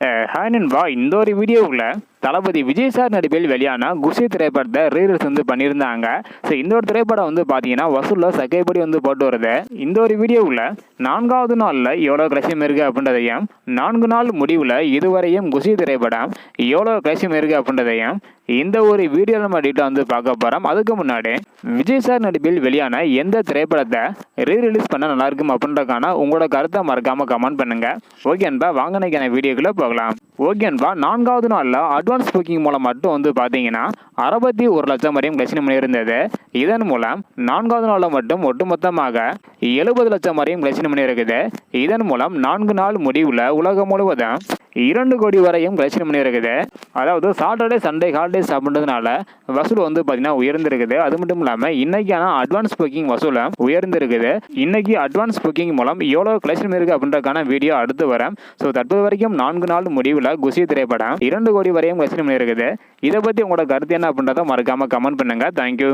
All right. Hi நண்பா இந்த ஒரு வீடியோவில் தளபதி விஜய் சார் நடிப்பில் வெளியான குஷி திரைப்படத்தை ரீல்ஸ் வந்து பண்ணியிருந்தாங்க. ஸோ இந்த ஒரு திரைப்படம் வந்து பார்த்தீங்கன்னா வசூலில் சக்கைப்படி வந்து போட்டு வருது. இந்த ஒரு வீடியோவில் நான்காவது நாளில் எவ்வளோ கிளசியம் இருக்குது அப்படின்றதையும் நான்கு நாள் முடிவில் இதுவரையும் குஷி திரைப்படம் எவ்வளோ கிளசியம் இருக்குது அப்படின்றதையும் இந்த ஒரு வீடியோ நம்ம டீட்டெயில் வந்து பார்க்க போகிறோம் அதுக்கு முன்னாடி விஜய் சார் நடிப்பில் வெளியான எந்த திரைப்படத்தை ரீ ரிலீஸ் பண்ண நல்லா இருக்கும் அப்படின்றக்கான உங்களோட கருத்தை மறக்காமல் கமெண்ட் பண்ணுங்கள் ஓகேன்பா வாங்க வாங்கினைக்கான வீடியோக்குள்ளே போகலாம். ஓகேன்பா நான்காவது நாளில் அட்வான்ஸ் புக்கிங் மூலம் மட்டும் வந்து பார்த்தீங்கன்னா அறுபத்தி ஒரு லட்சம் வரையும் கலெக்ஷன் பண்ணியிருந்தது. இதன் மூலம் நான்காவது நாளில் மட்டும் ஒட்டுமொத்தமாக எழுபது லட்சம் வரையும் கலெக்ஷன் பண்ணியிருக்குது இதன் மூலம் நான்கு நாள் முடிவில் உலகம் முழுவதும் இரண்டு கோடி வரையும் கலெக்ஷன் பண்ணியிருக்குது அதாவது சாட்டர்டே சண்டே ஹாலிடேஸ் அப்படின்றதுனால வசூல் வந்து பார்த்தீங்கன்னா உயர்ந்திருக்குது. அது மட்டும் இல்லாமல் இன்னைக்கான அட்வான்ஸ் புக்கிங் வசூலும் உயர்ந்திருக்குது. இன்னைக்கு அட்வான்ஸ் புக்கிங் மூலம் எவ்வளோ கலெக்ஷன் இருக்குது அப்படின்றதுக்கான வீடியோ அடுத்து வரேன் ஸோ தற்போது வரைக்கும் நான்கு நாள் முடிவில் குசி திரைப்படம் இரண்டு கோடி வரையும் கலெக்ஷன் பண்ணியிருக்குது இதை பற்றி உங்களோட கருத்து என்ன அப்படின்றத மறக்காமல் கமெண்ட் பண்ணுங்கள் தேங்க்யூ